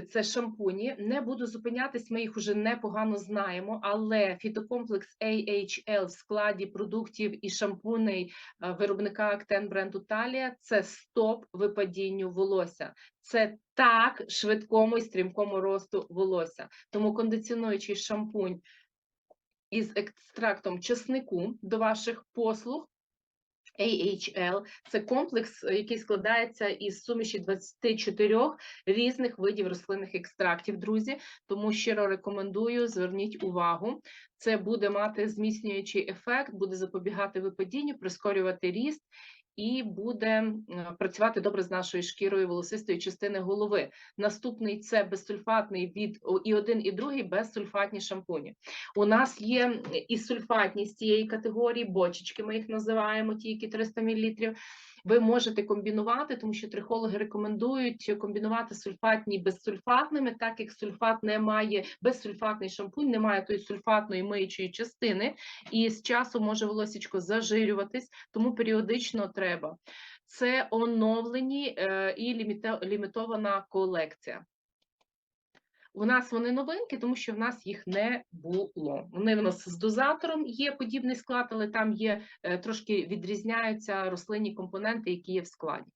це шампуні. Не буду зупинятись, ми їх уже непогано знаємо, але фітокомплекс AHL в складі продуктів і шампуней е, виробника Актен бренду Талія це стоп випадінню волосся. Це так швидкому і стрімкому росту волосся. Тому кондиціонуючий шампунь із екстрактом чеснику до ваших послуг. AHL – це комплекс, е, який складається із суміші 24 різних видів рослинних екстрактів, друзі. Тому щиро рекомендую, зверніть увагу. Це буде мати зміцнюючий ефект, буде запобігати випадінню, прискорювати ріст і буде працювати добре з нашою шкірою волосистої частини голови. Наступний це безсульфатний від і один, і другий безсульфатні шампуні. У нас є і сульфатні з цієї категорії, бочечки ми їх називаємо, ті, які 300 мл. Ви можете комбінувати, тому що трихологи рекомендують комбінувати сульфатні безсульфатними, так як сульфат не має, безсульфатний шампунь не має тої сульфатної миючої частини, і з часом може волосічко зажирюватись, тому періодично треба. Це оновлені е, і лімітована колекція. У нас вони новинки, тому що в нас їх не було. Вони в нас з дозатором є подібний склад, але там є е, трошки відрізняються рослинні компоненти, які є в складі.